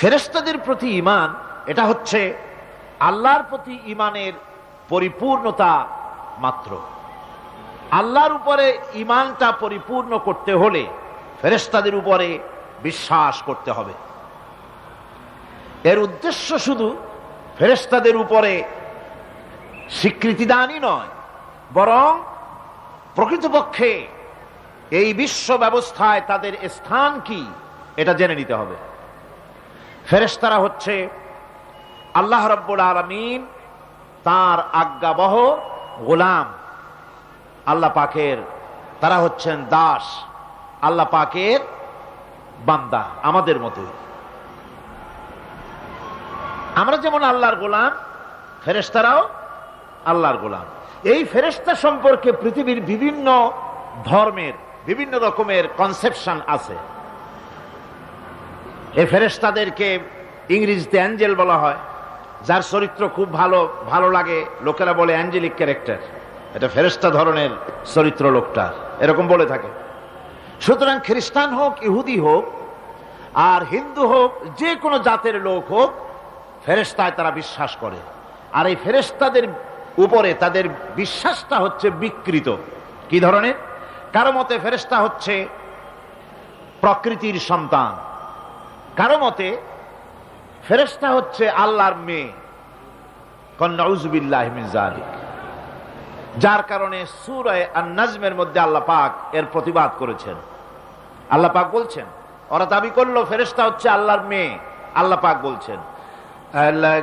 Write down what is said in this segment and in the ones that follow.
ফেরেস্তাদের প্রতি ইমান এটা হচ্ছে আল্লাহর প্রতি ইমানের পরিপূর্ণতা মাত্র। আল্লাহর উপরে ইমানটা পরিপূর্ণ করতে হলে ফেরেস্তাদের উপরে বিশ্বাস করতে হবে। এর উদ্দেশ্য শুধু ফেরেস্তাদের উপরে স্বীকৃতি দানই নয়, বরং প্রকৃতপক্ষে এই বিশ্ব ব্যবস্থায় তাদের স্থান কি, এটা জেনে নিতে হবে। ফেরেস্তারা হচ্ছে আল্লাহ রব্বুল আলমিন, তার আজ্ঞাবহ গোলাম। আল্লাহ পাকের, তারা হচ্ছেন দাস। আল্লাহ পাকের বান্দা, আমাদের মতোই আমরা যেমন আল্লাহর গোলাম ফেরেস্তারাও আল্লাহর গোলাম। এই ফেরেস্তা সম্পর্কে পৃথিবীর বিভিন্ন ধর্মের, বিভিন্ন রকমের কনসেপশন আছে। এই ফেরেস্তাদেরকে ইংরেজিতে অ্যাঞ্জেল বলা হয়, যার চরিত্র খুব ভালো ভালো লাগে। লোকেরা বলে অ্যাঞ্জেলিক ক্যারেক্টার। এটা ফেরেস্তা ধরনের চরিত্র লোকটা। এরকম বলে থাকে। সুতরাং খ্রিস্টান হোক, ইহুদি হোক, আর হিন্দু হোক, যে কোনো জাতের লোক হোক ফেরেস্তায় তারা বিশ্বাস করে। আর এই ফেরেস্তাদের উপরে তাদের বিশ্বাসটা হচ্ছে বিকৃত। কি ধরনের? কারও মতে ফেরেস্তা হচ্ছে প্রকৃতির সন্তান। কারও মতে ফেরেস্তা হচ্ছে আল্লাহর মেয়ে। কন্যাউজবিল্লাহমিজালিক যার কারণে সুরায় আর নাজমের মধ্যে আল্লাহ পাক এর প্রতিবাদ করেছেন। আল্লাহ পাক বলছেন, ওরা দাবি করল ফেরেস্তা হচ্ছে আল্লাহর মেয়ে। আল্লাহ পাক বলছেন আল্লাহ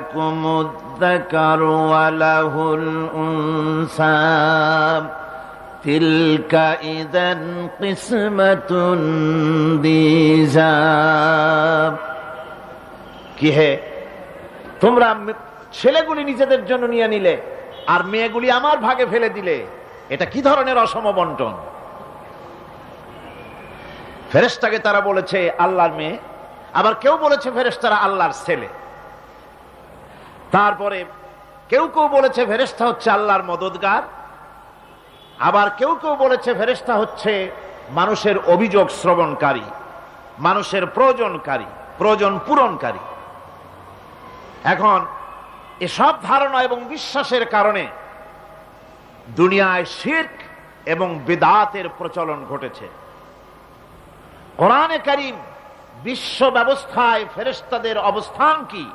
تلك إذا قسمة ضيزى কি হে তোমরা মে- ছেলেগুলি নিজেদের জন্য নিয়ে নিলে আর মেয়েগুলি আমার ভাগে ফেলে দিলে এটা কি ধরনের অসম বন্টন ফেরেস্তাকে তারা বলেছে আল্লাহর মেয়ে আবার কেউ বলেছে ফেরেস্তারা আল্লাহর ছেলে তারপরে কেউ কেউ বলেছে ফেরেস্তা হচ্ছে আল্লাহর মদতগার আবার কেউ কেউ বলেছে ফেরেস্তা হচ্ছে মানুষের অভিযোগ শ্রবণকারী, মানুষের প্রয়োজনকারী, প্রয়োজন পূরণকারী। এখন এসব ধারণা এবং বিশ্বাসের কারণে দুনিয়ায় শির্ক এবং বেদাতের প্রচলন ঘটেছে। কোরআনে কারিম বিশ্ব ব্যবস্থায় ফেরেস্তাদের অবস্থান কি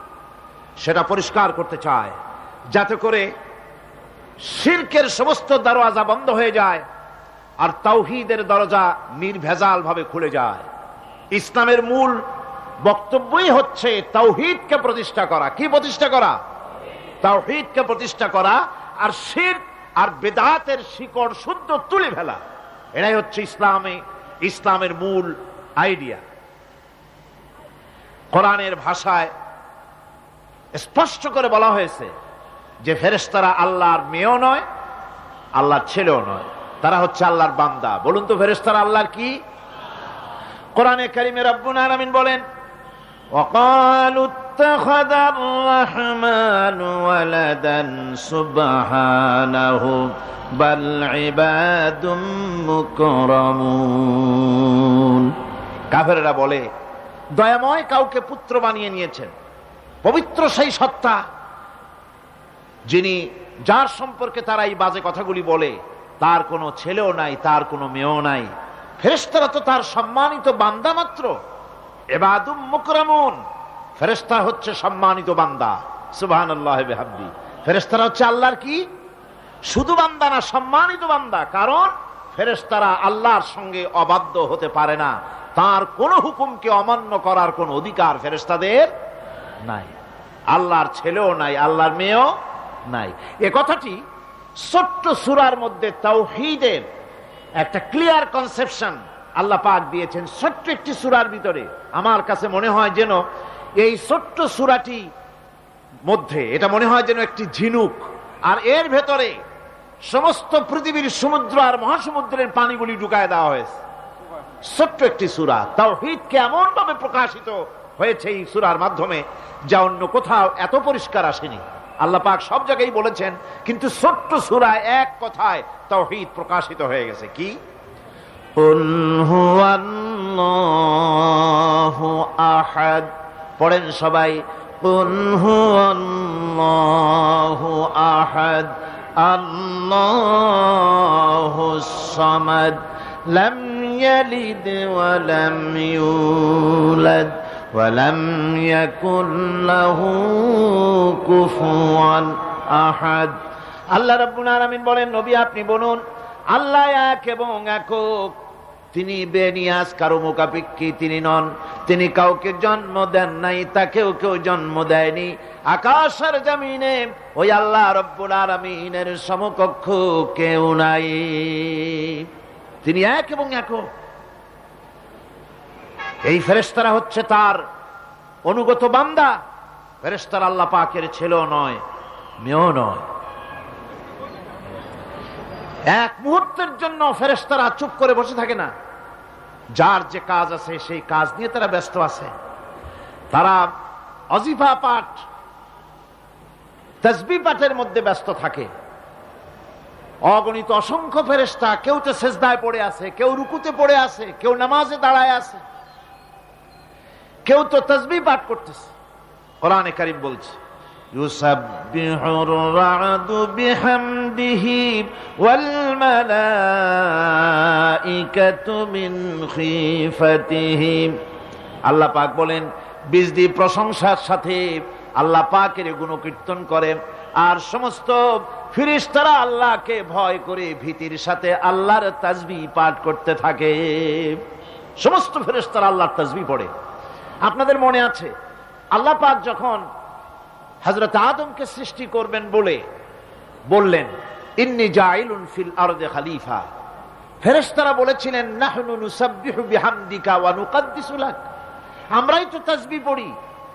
সেটা পরিষ্কার করতে চায়, যাতে করে শির্কের সমস্ত দরওয়াজা বন্ধ হয়ে যায় আর তাওহিদের দরজা নির্ভেজাল ভাবে খুলে যায়। ইসলামের মূল বক্তব্যই হচ্ছে তাওহিদকে প্রতিষ্ঠা করা। কি প্রতিষ্ঠা করা? তাওহিদকে প্রতিষ্ঠা করা আর শির আর বেদাতের শিকড় শুদ্ধ তুলে ফেলা। এটাই হচ্ছে ইসলামে, ইসলামের মূল আইডিয়া। কোরআনের ভাষায় স্পষ্ট করে বলা হয়েছে যে ফেরেশতারা আল্লাহর মেয়েও নয় আল্লাহর ছেলেও নয় তারা হচ্ছে আল্লাহর বান্দা বলুন তো ফেরেশতারা আল্লাহর কি কোরআনে কারিমে রব্বুল আলামিন বলেন وقالوا اتخذ الرحمن ولدا سبحانه بل عباد مكرمون কাফেরেরা বলে দয়াময় কাউকে পুত্র বানিয়ে নিয়েছেন পবিত্র সেই সত্তা যিনি যার সম্পর্কে তারা এই বাজে কথাগুলি বলে, তার কোনো ছেলেও নাই, তার কোনো মেয়েও নাই। ফেরেস্তারা তো তার সম্মানিত বান্দা মাত্র। এবাদুম মুকরামুন। ফেরেস্তা হচ্ছে সম্মানিত বান্দা। সুবাহান আল্লাহ হাব্দি ফেরেস্তারা হচ্ছে আল্লাহর কি? শুধু বান্দা না, সম্মানিত বান্দা। কারণ ফেরেস্তারা আল্লাহর সঙ্গে অবাধ্য হতে পারে না। তার কোন হুকুমকে অমান্য করার কোন অধিকার ফেরেস্তাদের নাই। আল্লাহর ছেলেও নাই, আল্লাহর মেয়েও নাই। এ কথাটি ছোট্ট সুরার মধ্যে তাওহীদের একটা ক্লিয়ার কনসেপশন আল্লাহ পাক দিয়েছেন। ছোট্ট একটি সুরার ভিতরে আমার কাছে মনে হয় যেন এই ছোট্ট সুরাটি মধ্যে এটা মনে হয় যেন একটি ঝিনুক, আর এর ভেতরে সমস্ত পৃথিবীর সমুদ্র আর মহাসমুদ্রের পানিগুলি ঢুকায় দেওয়া হয়েছে। ছোট্ট একটি সুরা। তাও হিতকে এমন ভাবে প্রকাশিত হয়েছে এই সুরার মাধ্যমে, যা অন্য কোথাও এত পরিষ্কার আসেনি। আল্লাহ পাক সব জায়গায় বলেছেন, কিন্তু ছোট্ট সুরায় এক কথায় তহিদ প্রকাশিত হয়ে গেছে। কি? পড়েন সবাই আহাদ। আল্লাহমাদ লম ইয়ালিদ ওয়া ولم يولد ولم يكن له كفوا أحد আল্লাহ রাব্বুল আলামিন বলেন নবী আপনি বলুন আল্লাহ এক এবং একক তিনি বেনিয়াজ কারো মুখাপেক্ষী তিনি নন তিনি কাউকে জন্ম দেন নাই তাকেও কেউ জন্ম দেয়নি আকাশের জমিনে ওই আল্লাহ রব্বুল আলামিনের সমকক্ষ কেউ নাই তিনি এক এবং একক এই ফেরেশতারা হচ্ছে তার অনুগত বান্দা। ফেরেশতারা আল্লাহ পাকের ছেলেও নয়, মেয়েও নয়। এক মুহূর্তের জন্য ফেরেশতারা চুপ করে বসে থাকে না। যার যে কাজ আছে, সেই কাজ নিয়ে তারা ব্যস্ত আছে। তারা অজিফা পাঠ, তসবি পাঠের মধ্যে ব্যস্ত থাকে। অগণিত অসংখ্য ফেরেশতা, কেউ তো সেজদায় পড়ে আছে, কেউ রুকুতে পড়ে আছে, কেউ নামাজে দাঁড়ায় আছে। কেউ তো তসবি পাঠ করতেছে কোরআনে কারিম বলছে يسبح الرعد بحمده والملائكة من خيفته আল্লাহ পাক বলেন বিজদি প্রশংসার সাথে আল্লাহ পাকের গুণকীর্তন করেন আর সমস্ত ফিরিস্তারা আল্লাহকে ভয় করে ভীতির সাথে আল্লাহর তাজবি পাঠ করতে থাকে সমস্ত ফেরেশতারা আল্লাহর তাজবি পড়ে আপনাদের মনে আছে? আল্লাহ পাক যখন হজরত আদমকে সৃষ্টি করবেন বলে বললেন, ইন্নি জাইলুন ফিল আরদে খালিফা। ফেরেশতারা বলেছিলেন, নাহনু নুসাব্বিহু বিহামদিকা আমরাই তো তাসবিহ পড়ি,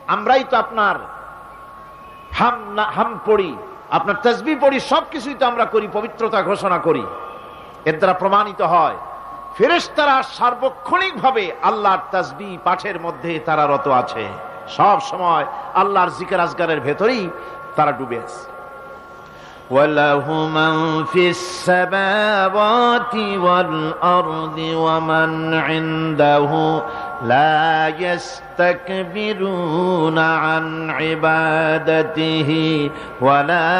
আমরাই তো আপনার হাম না- হাম পড়ি, আপনার তাসবিহ পড়ি, সবকিছুই তো আমরা করি, পবিত্রতা ঘোষণা করি। এর দ্বারা প্রমাণিত হয় ফেরেশতারা সার্বক্ষণিকভাবে আল্লাহর তাসবিহ পাঠের মধ্যে তারা রত আছে সব সময় আল্লাহর জিকির আজগারের ভেতরেই তারা ডুবে আছে وله من في السماوات والأرض ومن عنده لا يستكبرون عن عبادته ولا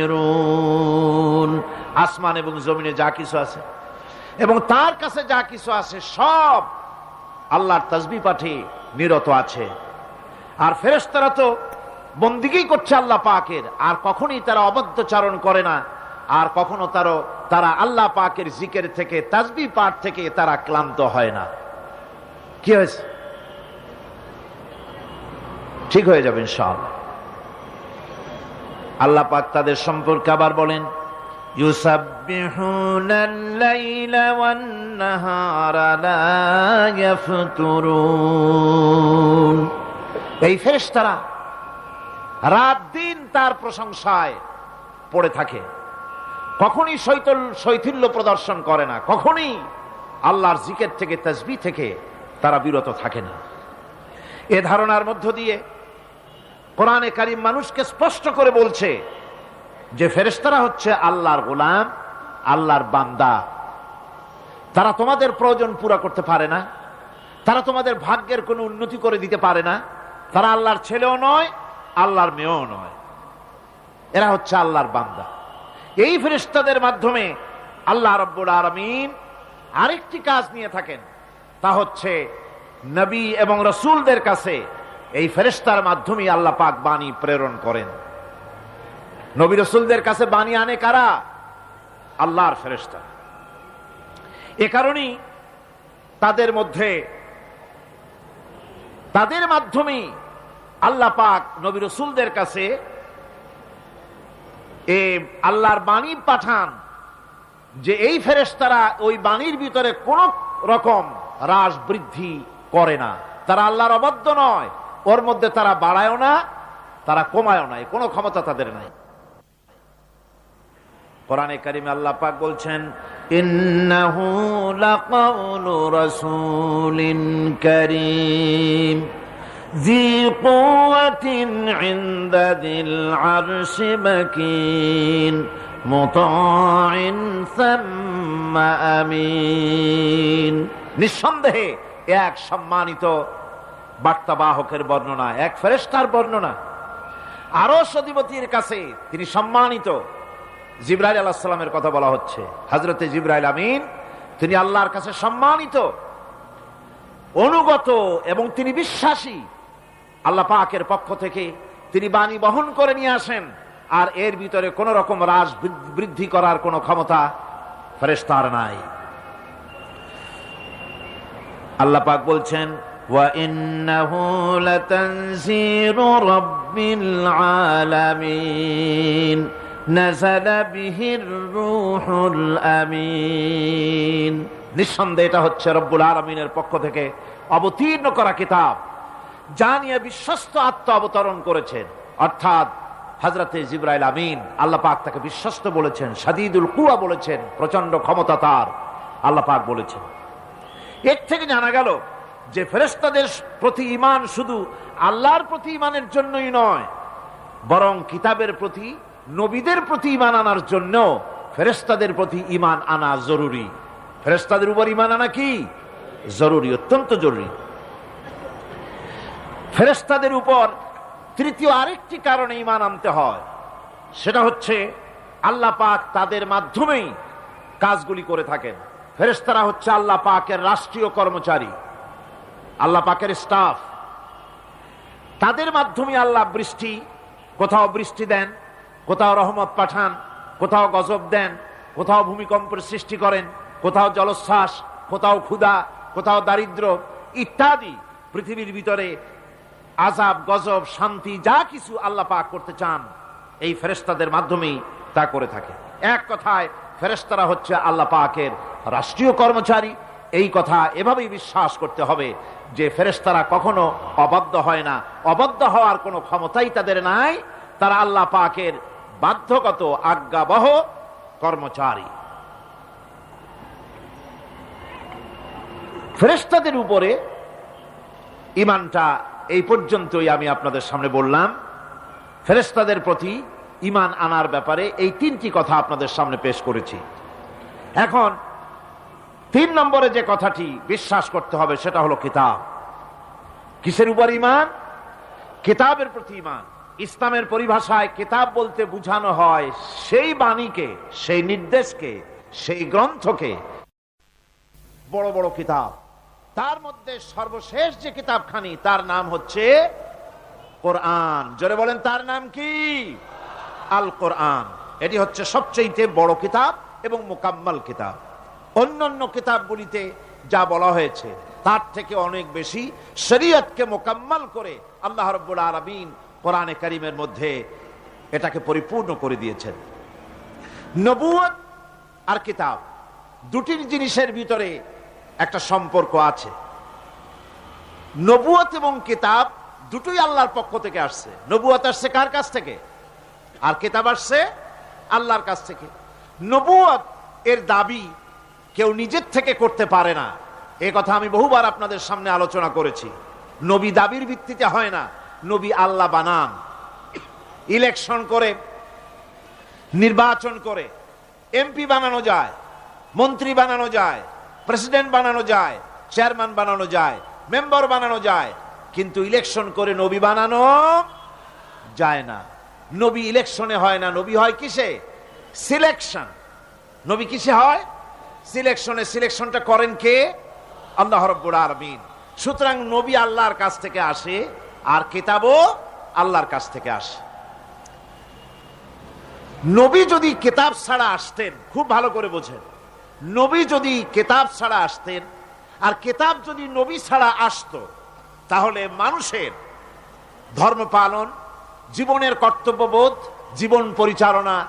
يستحسرون আসমান এবং জমিনে যা কিছু আছে এবং তার কাছে যা কিছু আছে সব আল্লাহর তসবি পাঠে নিরত আছে আর ফেরেশতারা তো বন্দিগি করছে আল্লাহ পাকের আর কখনোই তারা অবদ্ধচারণ করে না আর কখনো তারও তারা আল্লাহ পাকের জিকের থেকে তাসবি পাঠ থেকে তারা ক্লান্ত হয় না কি হয়েছে ঠিক হয়ে যাবে ইনশাআল্লাহ আল্লাহ পাক তাদের সম্পর্কে আবার বলেন يسبحون الليل والنهار لا يفترون এই ফেরেশতারা রাত দিন তার প্রশংসায় পড়ে থাকে কখনই শৈতল শৈথিল্য প্রদর্শন করে না, কখনই আল্লাহর জিকের থেকে তসবি থেকে তারা বিরত থাকে না। এ ধারণার মধ্য দিয়ে কোরআনে কারিম মানুষকে স্পষ্ট করে বলছে যে ফেরেস্তারা হচ্ছে আল্লাহর গোলাম, আল্লাহর বান্দা। তারা তোমাদের প্রয়োজন পুরা করতে পারে না, তারা তোমাদের ভাগ্যের কোনো উন্নতি করে দিতে পারে না, তারা আল্লাহর ছেলেও নয়, আল্লাহর মেয়েও নয়। এরা হচ্ছে আল্লাহর বান্দা। এই ফেরেশতাদের মাধ্যমে আল্লাহ রব্বুল আলমিন আরেকটি কাজ নিয়ে থাকেন। তা হচ্ছে নবী এবং রসুলদের কাছে এই ফেরেশতার মাধ্যমে আল্লাহ পাক বাণী প্রেরণ করেন। নবী রসুলদের কাছে বাণী আনে কারা? আল্লাহর ফেরেশতা। এ কারণেই তাদের মধ্যে তাদের মাধ্যমে আল্লাহ পাক নবী রসুলদের কাছে এ আল্লাহর বাণী পাঠান যে এই ফেরেস্তারা ওই বাণীর ভিতরে কোন রকম হ্রাস বৃদ্ধি করে না। তারা আল্লাহর অবাধ্য নয়, ওর মধ্যে তারা বাড়ায়ও না, তারা কমায়ও নাই কোনো ক্ষমতা তাদের নাই। কোরআনে কারিমে আল্লাহ পাক বলছেন, ইন্নাহু লাকাউলু রাসূলিন কারীম। ذي قوة عند ذي العرش مكين مطاع ثم أمين নিঃসন্দেহে এক সম্মানিত বার্তাবাহকের বর্ণনা এক ফেরেস্তার বর্ণনা আরো সদিবতীর কাছে তিনি সম্মানিত জিব্রাইল আলাহ সাল্লামের কথা বলা হচ্ছে হজরতে জিব্রাইল আমিন তিনি আল্লাহর কাছে সম্মানিত অনুগত এবং তিনি বিশ্বাসী আল্লাহ পাকের পক্ষ থেকে তিনি বাণী বহন করে নিয়ে আসেন, আর এর ভিতরে কোন রকম রাজ বৃদ্ধি করার কোনো ক্ষমতা ফেরেস্তার নাই। আল্লাহ পাক বলছেন নিঃসন্দেহ এটা হচ্ছে রব্বুল আলমিনের পক্ষ থেকে অবতীর্ণ করা কিতাব। যা নিয়ে বিশ্বস্ত আত্ম অবতরণ করেছেন। অর্থাৎ হজরতে জিব্রাইল আমিন আল্লাহ পাক তাকে বিশ্বস্ত বলেছেন সাদিদুল কুয়া বলেছেন প্রচণ্ড ক্ষমতা তার, আল্লাহ পাক বলেছেন। এর থেকে জানা গেল যে ফেরেস্তাদের প্রতি ইমান শুধু আল্লাহর প্রতি ইমানের জন্যই নয়, বরং কিতাবের প্রতি, নবীদের প্রতি ইমান আনার জন্য ফেরেস্তাদের প্রতি ইমান আনা জরুরি। ফেরেস্তাদের উপর ইমান আনা কি? জরুরি, অত্যন্ত জরুরি। ফেরেস্তাদের উপর তৃতীয় আরেকটি কারণে ইমান আনতে হয়। সেটা হচ্ছে, আল্লাহ পাক তাদের মাধ্যমেই কাজগুলি করে থাকেন। ফেরেস্তারা হচ্ছে আল্লাহ পাকের রাষ্ট্রীয় কর্মচারী, আল্লাহ পাকের স্টাফ। তাদের মাধ্যমে আল্লাহ বৃষ্টি, কোথাও বৃষ্টি দেন, কোথাও রহমত পাঠান, কোথাও গজব দেন, কোথাও ভূমিকম্পের সৃষ্টি করেন, কোথাও জলোচ্ছ্বাস, কোথাও ক্ষুধা, কোথাও দারিদ্র ইত্যাদি পৃথিবীর ভিতরে আজাব গজব, শান্তি, যা কিছু আল্লাহ পাক করতে চান, এই ফেরেস্তাদের মাধ্যমেই তা করে থাকে। এক কথায় ফেরেস্তারা হচ্ছে আল্লাহ পাকের রাষ্ট্রীয় কর্মচারী। এই কথা এভাবেই বিশ্বাস করতে হবে যে ফেরেস্তারা কখনো অবাধ্য হয় না। অবাধ্য হওয়ার কোনো ক্ষমতাই তাদের নাই। তারা আল্লাহ পাকের বাধ্যগত, আজ্ঞাবহ কর্মচারী। ফেরেস্তাদের উপরে ইমানটা এই পর্যন্তই আমি আপনাদের সামনে বললাম। ফেরেস্তাদের প্রতি ইমান আনার ব্যাপারে এই তিনটি কথা আপনাদের সামনে পেশ করেছি। এখন, তিন নম্বরে যে কথাটি বিশ্বাস করতে হবে সেটা হলো কিতাব। কিসের উপর ইমান কিতাবের প্রতি ইমান ইসলামের পরিভাষায় কিতাব বলতে বুঝানো হয় সেই বাণীকে, সেই নির্দেশকে, সেই গ্রন্থকে। বড় বড় কিতাব। তার মধ্যে সর্বশেষ যে কিতাবখানি, তার নাম হচ্ছে কোরআন। জোরে বলেন, তার নাম কি? আল কোরআন এটি হচ্ছে সবচেয়ে বড় কিতাব এবং মোকাম্মাল কিতাব। অন্যান্য কিতাবগুলিতে যা বলা হয়েছে, তার থেকে অনেক বেশি শরীয়তকে মোকাম্মাল করে আল্লাহ রব্বুল আলমিন কোরআনে করিমের মধ্যে এটাকে পরিপূর্ণ করে দিয়েছেন। নবুয়ত আর কিতাব, দুটির জিনিসের ভিতরে একটা সম্পর্ক আছে। নবুয়ত এবং কিতাব দুটোই আল্লাহর পক্ষ থেকে আসছে। নবুয়ত আসছে কার কাছ থেকে? আর কিতাব আসছে আল্লাহর কাছ থেকে। নবুয়ত এর দাবি কেউ নিজের থেকে করতে পারে না। এ কথা আমি বহুবার আপনাদের সামনে আলোচনা করেছি। নবী দাবির ভিত্তিতে হয় না। নবী আল্লাহ বানান। ইলেকশন করে, নির্বাচন করে। এমপি বানানো যায়, মন্ত্রী বানানো যায় প্রেসিডেন্ট বানানো যায়, চেয়ারম্যান বানানো যায়, মেম্বার বানানো যায়, কিন্তু ইলেকশন করে নবী বানানো যায় না। নবী ইলেকশনে হয় না, নবী হয় কিসে? সিলেকশন। নবী কিসে হয়? সিলেকশনে। সিলেকশনটা করেন কে? আল্লাহ রব্বুল সুতরাং নবী আল্লাহর কাছ থেকে আসে আর কেতাবও আল্লাহর কাছ থেকে আসে। নবী যদি কেতাব ছাড়া আসতেন, খুব ভালো করে বোঝেন। নবী যদি কেতাব ছাড়া আসতেন, আর কেতাব যদি নবী ছাড়া আসতো, তাহলে মানুষের ধর্ম পালন, জীবনের কর্তব্যবোধ, জীবন পরিচালনা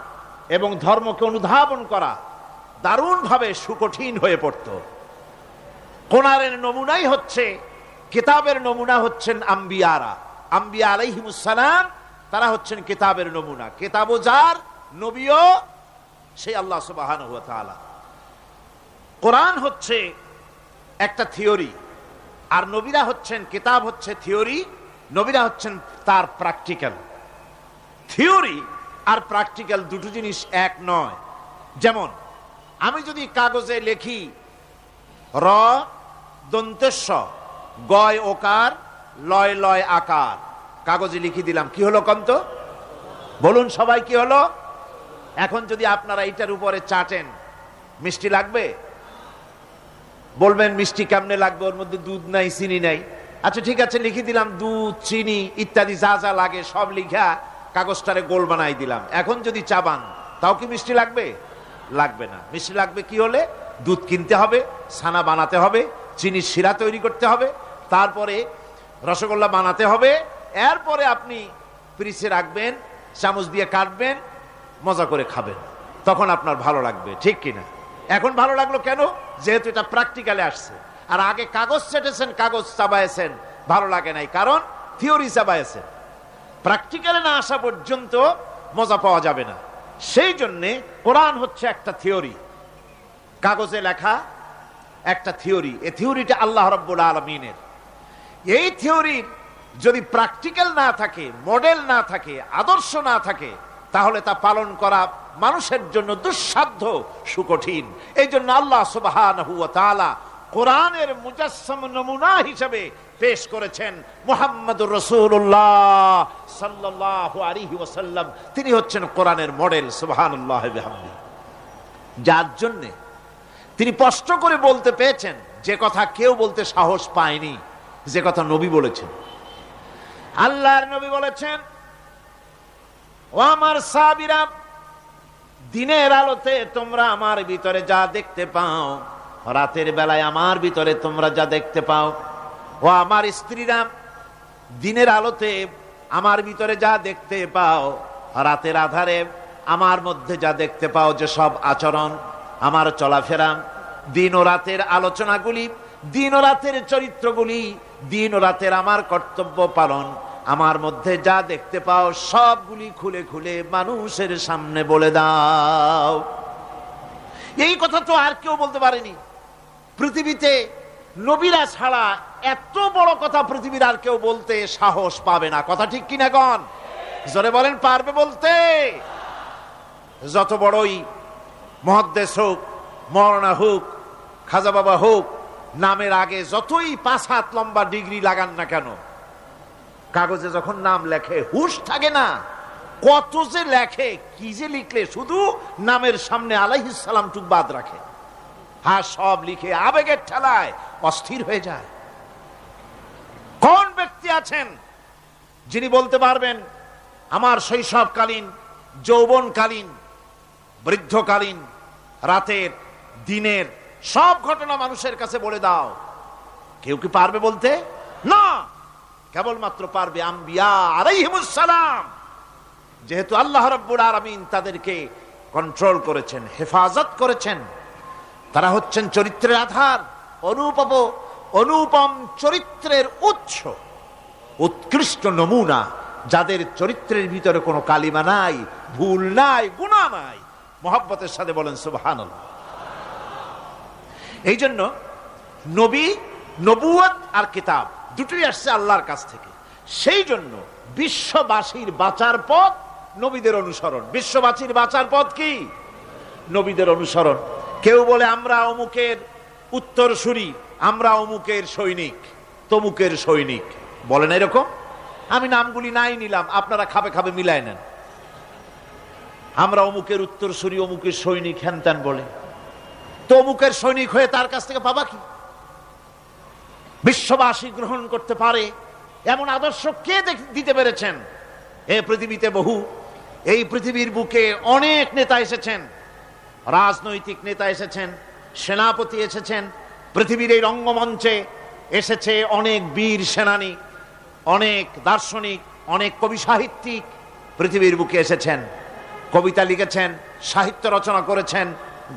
এবং ধর্মকে অনুধাবন করা দারুণভাবে সুকঠিন হয়ে পড়ত। কোনারের নমুনাই হচ্ছে, কিতাবের নমুনা হচ্ছেন আম্বিয়ারা। আম্বিয়া আলাইহিমুসালাম তারা হচ্ছেন কিতাবের নমুনা। কেতাব যার, নবীও, সেই আল্লাহ সুবাহান কোরআন হচ্ছে একটা থিওরি, আর নবীরা হচ্ছেন, কিতাব হচ্ছে থিওরি, নবীরা হচ্ছেন তার প্র্যাকটিক্যাল। থিওরি আর প্র্যাকটিক্যাল দুটো জিনিস এক নয়। যেমন, আমি যদি কাগজে লেখি, র দন্তেস্ব, গয় ওকার, লয় লয় আকার। কাগজে লিখি দিলাম, কি হলো কন্ত? বলুন সবাই কি হলো? এখন যদি আপনারা এটার উপরে চাটেন, মিষ্টি লাগবে? বলবেন, মিষ্টি কেমনে লাগবে? ওর মধ্যে দুধ নাই, চিনি নাই। আচ্ছা ঠিক আছে, লিখে দিলাম, দুধ, চিনি, ইত্যাদি যা যা লাগে সব লিখা কাগজটারে গোল বানাই দিলাম। এখন যদি চাবান, তাও কি মিষ্টি লাগবে? লাগবে না। মিষ্টি লাগবে কি হলে? দুধ কিনতে হবে, ছানা বানাতে হবে, চিনির শিরা তৈরি করতে হবে, তারপরে রসগোল্লা বানাতে হবে, এরপরে আপনি ফ্রিজে রাখবেন, চামচ দিয়ে কাটবেন, মজা করে খাবেন। তখন আপনার ভালো লাগবে, ঠিক কিনা? এখন ভালো লাগল কেন? যেহেতু এটা প্র্যাকটিক্যালে আসছে। আর আগে কাগজ চেটেছেন কাগজ চাবায়েছেন, ভালো লাগে নাই। কারণ থিওরি চাবায়েছেন। প্র্যাকটিক্যালে না আসা পর্যন্ত মজা পাওয়া যাবে না। সেই জন্যে কোরআন হচ্ছে একটা থিওরি কাগজে লেখা একটা থিওরি এই থিওরিটা আল্লাহ রব্বুল আলমিনের। এই থিওরির যদি প্র্যাকটিক্যাল না থাকে মডেল না থাকে, আদর্শ না থাকে তাহলে তা পালন করা মানুষের জন্য দুঃসাধ্য, সুকঠিন। এই জন্য আল্লাহ ওয়া কোরআনের মুজাসসাম নমুনা হিসেবে পেশ করেছেন মুহাম্মদুর রসুল্লাহ সাল্লাল্লাহু আলাইহি ওয়াসাল্লাম। তিনি হচ্ছেন কোরআনের মডেল, সুবহানাল্লাহ যার জন্যে তিনি স্পষ্ট করে বলতে পেয়েছেন, যে কথা কেউ বলতে সাহস পায়নি, যে কথা নবী বলেছেন। আল্লাহর নবী বলেছেন ও আমার সাবিরা দিনের আলোতে তোমরা আমার ভিতরে যা দেখতে পাও, রাতের বেলায় আমার ভিতরে তোমরা যা দেখতে পাও, ও আমার স্ত্রীরা, দিনের আলোতে আমার ভিতরে যা দেখতে পাও, রাতের আধারে আমার মধ্যে যা দেখতে পাও যে সব আচরণ, আমার চলাফেরা, দিন ও রাতের আলোচনাগুলি, দিন ও রাতের চরিত্রগুলি, দিন ও রাতের আমার কর্তব্য পালন। আমার মধ্যে যা দেখতে পাও, সবগুলি খুলে খুলে মানুষের সামনে বলে দাও। এই কথা তো আর কেউ বলতে পারেনি। পৃথিবীতে নবীরা ছাড়া এত বড় কথা পৃথিবীর আর কেউ বলতে সাহস পাবে না। কথা ঠিক কিনা কন? জোরে বলেন, পারবে বলতে? যত বড়ই মহাদ্দেশ হোক মরনা হোক, খাজা বাবা হোক, নামের আগে যতই পাঁচ হাত লম্বা ডিগ্রি লাগান না কেন কাগজে যখন নাম লেখে, হুশ থাকে না। কত যে লেখে, কি যে লিখলে শুধু নামের সামনে আলাইহিসালাম টুক বাদ রাখে। হ্যাঁ সব লিখে আবেগের ঠেলায় অস্থির হয়ে যায়। কোন ব্যক্তি আছেন যিনি বলতে পারবেন, আমার শৈশবকালীন, যৌবনকালীন, বৃদ্ধকালীন, রাতের, দিনের সব ঘটনা মানুষের কাছে বলে দাও কেউ কি পারবে বলতে? না! কেবলমাত্র পারবে আম্বিয়া আলাইহিমুসসালাম যেহেতু আল্লাহ রব্বুল আলামিন তাদেরকে কন্ট্রোল করেছেন, হেফাজত করেছেন, তারা হচ্ছেন চরিত্রের আধার, অনুপম অনুপম চরিত্রের উৎস, উৎকৃষ্ট নমুনা, যাদের চরিত্রের ভিতরে কোনো কালিমা নাই, ভুল নাই গুণা নাই। মোহাব্বতের সাথে বলেন সুবহান এই জন্য নবী নবুয়ত আর কিতাব দুটোই আসছে আল্লাহর কাছ থেকে। সেই জন্য বিশ্ববাসীর বাঁচার পথ নবীদের অনুসরণ। বিশ্ববাসীর বাঁচার পথ কি? নবীদের অনুসরণ। কেউ বলে, আমরা অমুকের উত্তর সুরি আমরা অমুকের সৈনিক, তমুকের সৈনিক। বলেন এরকম? আমি নামগুলি নাই নিলাম, আপনারা খাবে খাবে মিলায় নেন। আমরা অমুকের উত্তর সুরি অমুকের সৈনিক হ্যান বলে। তো অমুকের সৈনিক হয়ে তার কাছ থেকে পাবা কি? বিশ্ববাসী গ্রহণ করতে পারে, এমন আদর্শ কে দিতে পেরেছেন? এ পৃথিবীতে বহু, এই পৃথিবীর বুকে অনেক নেতা এসেছেন। রাজনৈতিক নেতা এসেছেন, সেনাপতি এসেছেন, পৃথিবীর এই রঙ্গমঞ্চে এসেছে অনেক বীর সেনানী, অনেক দার্শনিক, অনেক কবি সাহিত্যিক পৃথিবীর বুকে এসেছেন। কবিতা লিখেছেন, সাহিত্য রচনা করেছেন,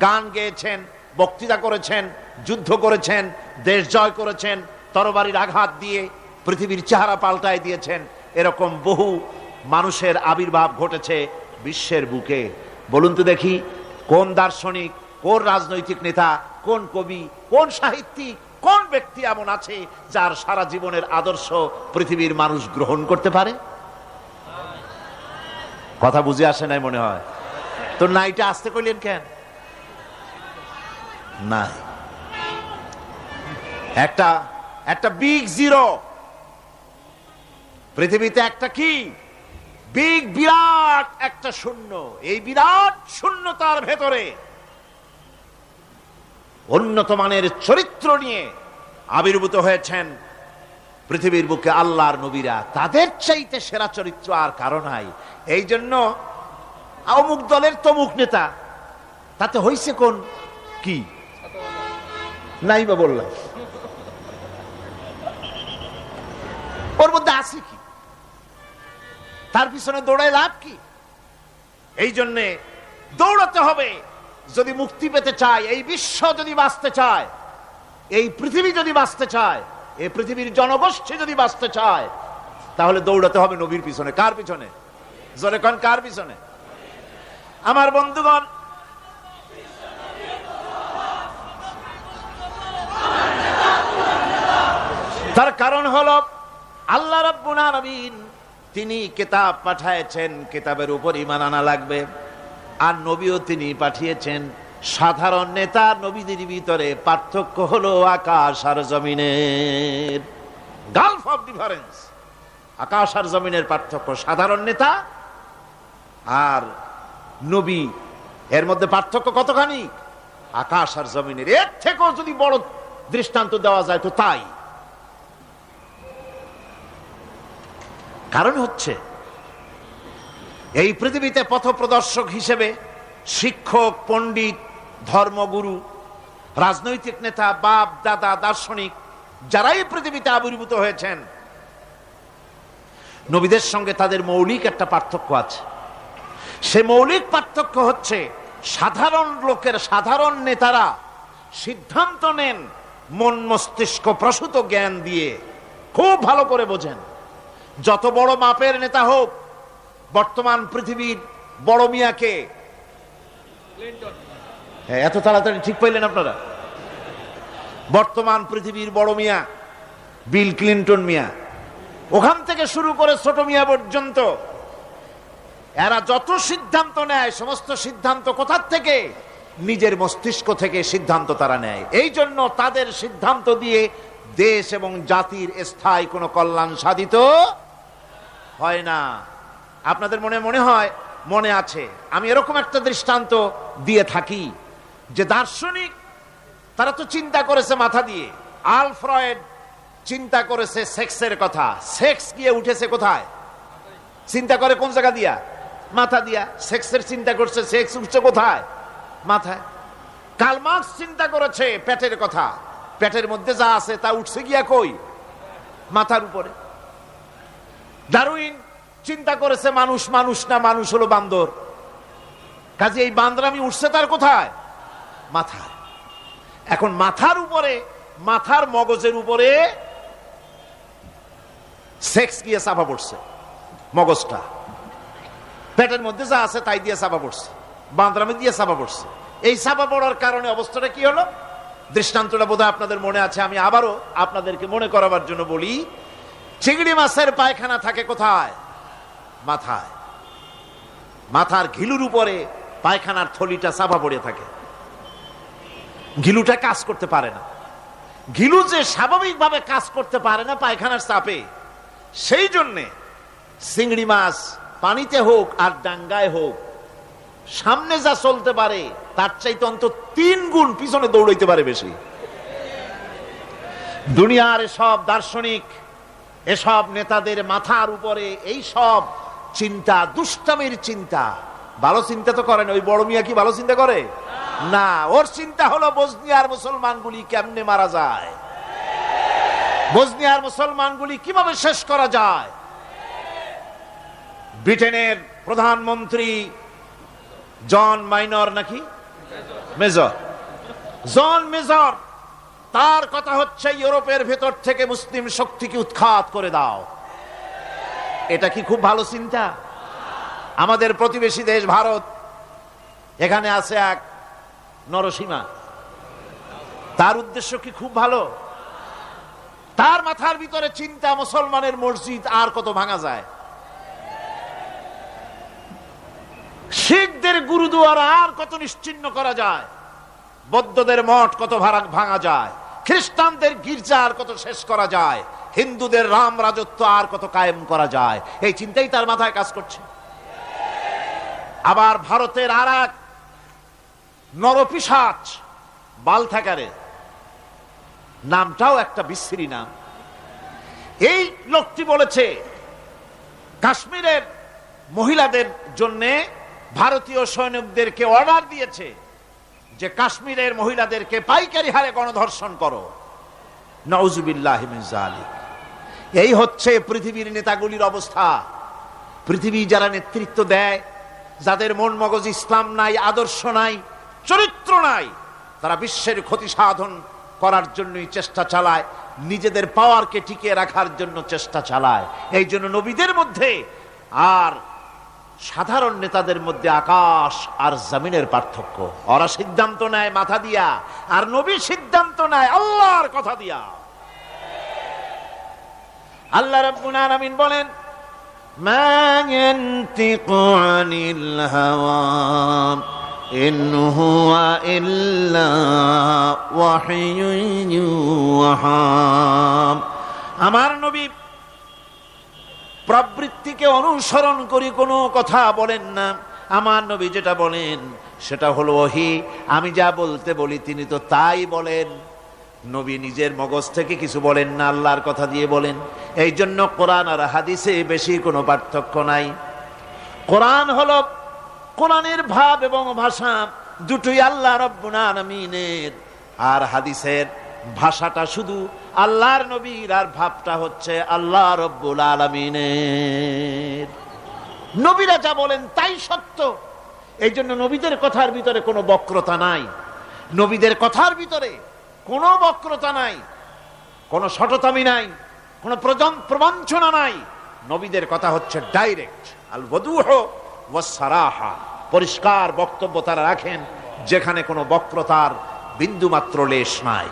গান গেয়েছেন, বক্তৃতা করেছেন যুদ্ধ করেছেন, দেশ জয় করেছেন, তরবারির আঘাত দিয়ে পৃথিবীর চেহারা পাল্টায় দিয়েছেন। এরকম বহু মানুষের আবির্ভাব ঘটেছে বিশ্বের বুকে। বলুন তো দেখি, কোন দার্শনিক, কোন রাজনৈতিক নেতা, কোন কবি, কোন সাহিত্যিক, কোন ব্যক্তি এমন আছে যার সারা জীবনের আদর্শ পৃথিবীর মানুষ গ্রহণ করতে পারে? কথা বুঝে আসে নাই মনে হয়। তো নাইটা আসতে কইলেন কেন? নাই। একটা একটা বিগ জিরো পৃথিবীতে একটা কি? বিগ বিরাট একটা শূন্য। এই বিরাট শূন্যতার ভেতরে উন্নত মানের চরিত্র নিয়ে আবির্ভূত হয়েছেন পৃথিবীর বুকে আল্লাহর নবীরা। তাদের চাইতে সেরা চরিত্র আর কারও নাই। এই জন্য অমুক দলের তমুক নেতা, তাতে হইছে কোন? কি? নাই বা বললাম ওর মধ্যে আছে কি? তার পিছনে দৌড়ায় লাভ কি? এই জন্যে দৌড়াতে হবে। যদি মুক্তি পেতে চায়, এই বিশ্ব যদি বাঁচতে চায়, এই পৃথিবী যদি বাঁচতে চায়, এই পৃথিবীর জনগোষ্ঠী যদি বাঁচতে চায়, তাহলে দৌড়াতে হবে নবীর পিছনে। কার পিছনে? জোরে কন, কার পিছনে? আমার বন্ধুগণ, তার কারণ হলো আল্লাহ রাব্বুল তিনি কিতাব পাঠাইছেন কিতাবের উপর ঈমান আনা লাগবে। আর নবীও তিনি পাঠিয়েছেন। সাধারণ নেতা নবীদের ভিতরে পার্থক্য হলো আকাশ আর জমিনের। গালফ অফ ডিফারেন্স আকাশ আর জমিনের পার্থক্য সাধারণ নেতা আর নবী। এর মধ্যে পার্থক্য কতখানি? আকাশ আর জমিনের। এর থেকেও যদি বড় দৃষ্টান্ত দেওয়া যায় তো তাই। কারণ হচ্ছে, এই পৃথিবীতে পথপ্রদর্শক হিসেবে শিক্ষক, পণ্ডিত, ধর্মগুরু, রাজনৈতিক নেতা, বাপ, দাদা, দার্শনিক, যারাই পৃথিবীতে আবির্ভূত হয়েছেন, নবীদের সঙ্গে তাদের মৌলিক একটা পার্থক্য আছে। সে মৌলিক পার্থক্য হচ্ছে, সাধারণ লোকের সাধারণ নেতারা সিদ্ধান্ত নেন মন মস্তিষ্ক প্রসূত জ্ঞান দিয়ে, খুব ভালো করে বোঝেন। যত বড় মাপের নেতা হোক, বর্তমান পৃথিবীর বড় মিয়াকে। হ্যাঁ এত তাড়াতাড়ি ঠিক পাইলেন আপনারা? বর্তমান পৃথিবীর বড় মিয়া, বিল ক্লিন্টন মিয়া। ওখান থেকে শুরু করে ছোট মিয়া পর্যন্ত। এরা যত সিদ্ধান্ত নেয়, সমস্ত সিদ্ধান্ত কোথার থেকে? নিজের মস্তিষ্ক থেকে সিদ্ধান্ত তারা নেয়। এই জন্য তাদের সিদ্ধান্ত দিয়ে দেশ এবং জাতির স্থায়ী কোনো কল্যাণ সাধিত হয় না। আপনাদের মনে মনে হয়, মনে আছে। আমি এরকম একটা দৃষ্টান্ত দিয়ে থাকি যে দার্শনিক, তারা তো চিন্তা করেছে মাথা দিয়ে। আলফ্রয়েড চিন্তা করেছে সেক্সের কথা। সেক্স গিয়ে উঠেছে কোথায়? চিন্তা করে কোন জায়গা দিয়া? মাথা দিয়া। সেক্সের চিন্তা করছে, সেক্স উঠছে কোথায়? মাথায়। কালমার্কস চিন্তা করেছে পেটের কথা। পেটের মধ্যে যা আছে তা উঠছে গিয়া কই? মাথার উপরে। ডারুইন চিন্তা করেছে মানুষ মানুষ না, মানুষ হলো বান্দর। কাজে এই বান্দরামি উঠছে তার কোথায়? মাথায়। এখন মাথার উপরে, মাথার মগজের উপরে সেক্স গিয়ে চাপা পড়ছে, মগজটা। পেটের মধ্যে যা আছে তাই দিয়ে চাপা পড়ছে, বান্দরামি দিয়ে চাপা পড়ছে। এই চাপা পড়ার কারণে অবস্থাটা কি হলো? দৃষ্টান্তটা বোধহয় আপনাদের মনে আছে, আমি আবারও আপনাদেরকে মনে করাবার জন্য বলি চিংড়ি মাছের পায়খানা থাকে কোথায়? মাথায়। মাথার ঘিলুর উপরে পায়খানার থলিটা চাপা পড়ে থাকে। ঘিলুটা কাজ করতে পারে না। ঘিলু যে স্বাভাবিকভাবে কাজ করতে পারে না পায়খানার চাপে, সেই জন্যে চিংড়ি মাছ পানিতে হোক আর ডাঙ্গায় হোক, সামনে যা চলতে পারে, তার চাইতে অন্তত তিন গুণ পিছনে দৌড়াইতে পারে বেশি। দুনিয়ার সব দার্শনিক এসব নেতাদের মাথার উপরে এই সব চিন্তা, দুষ্টামির চিন্তা। ভালো চিন্তা তো করেন, ওই বড় মিয়া কি ভালো চিন্তা করে? না, ওর চিন্তা হলো বসনিয়ার মুসলমানগুলি কেমনে মারা যায়? বসনিয়ার মুসলমানগুলি কীভাবে শেষ করা যায়? ব্রিটেনের প্রধানমন্ত্রী জন মাইনর নাকি? মেজর। জন মেজর তার কথা হচ্ছে ইউরোপের ভেতর থেকে মুসলিম শক্তিকে উৎখাত করে দাও। এটা কি খুব ভালো চিন্তা? আমাদের প্রতিবেশী দেশ ভারত, এখানে আছে এক নরসীমা। তার উদ্দেশ্য কি খুব ভালো? তার মাথার ভিতরে চিন্তা মুসলমানের মসজিদ আর কত ভাঙা যায়। শিখদের গুরুদুয়ার আর কত নিশ্চিন্ন করা যায়। বৌদ্ধদের মঠ কত ভাঙা যায়। খ্রিস্টানদের গির্জা আর কত শেষ করা যায়? হিন্দুদের রাম রাজত্ব আর কত কায়েম করা যায়? এই চিন্তাই তার মাথায় কাজ করছে। আবার ভারতের আর এক নরপিসাচ বাল থাকারে নামটাও একটা বিশ্রী নাম। এই লোকটি বলেছে, কাশ্মীরের মহিলাদের জন্যে ভারতীয় সৈনিকদেরকে অর্ডার দিয়েছে। যে কাশ্মীরের মহিলাদেরকে পাইকারি হারে গণধর্ষণ করো। নওজুবিল্লাহ এই হচ্ছে পৃথিবীর নেতাগুলির অবস্থা। পৃথিবী যারা নেতৃত্ব দেয়, যাদের মন মগজ ইসলাম নাই, আদর্শ নাই, চরিত্র নাই, তারা বিশ্বের ক্ষতি সাধন করার জন্যই চেষ্টা চালায়, নিজেদের পাওয়ারকে টিকিয়ে রাখার জন্য চেষ্টা চালায়। এই জন্য নবীদের মধ্যে আর সাধারণ নেতাদের মধ্যে আকাশ আর জমিনের পার্থক্য। ওরা সিদ্ধান্ত নেয় মাথা দিয়া, আর নবী সিদ্ধান্ত নেয় আল্লাহর কথা দিয়া। আল্লাহ রব্বুল আলামিন বলেন, মা ইয়ানতিকু হাওয়া, ইন হুয়া ইল্লা আমার নবী প্রবৃত্তিকে অনুসরণ করি, কোনো কথা বলেন না। আমার নবী যেটা বলেন, সেটা হলো ওহি। আমি যা বলতে বলি, তিনি তো তাই বলেন। নবী নিজের মগজ থেকে কিছু বলেন না, আল্লাহর কথা দিয়ে বলেন। এই জন্য কোরআন আর হাদিসে বেশি কোনো পার্থক্য নাই। কোরআন হলো কোরআনের ভাব এবং ভাষা, দুটোই আল্লাহ রব্বুল আলামিনের। আর হাদিসের ভাষাটা শুধু আল্লাহর নবীর আর ভাবটা হচ্ছে আল্লাহ রব্বুল আলামিনের। নবীরা যা বলেন তাই সত্য। এই জন্য নবীদের কথার ভিতরে কোনো বক্রতা নাই। নবীদের কথার ভিতরে কোনো বক্রতা নাই। কোনো সটতামি নাই। কোনো প্রবঞ্চনা নাই। নবীদের কথা হচ্ছে ডাইরেক্ট। আল বদুহ সারাহা। পরিষ্কার বক্তব্য তারা রাখেন, যেখানে কোনো বক্রতার বিন্দুমাত্র লেশ নাই।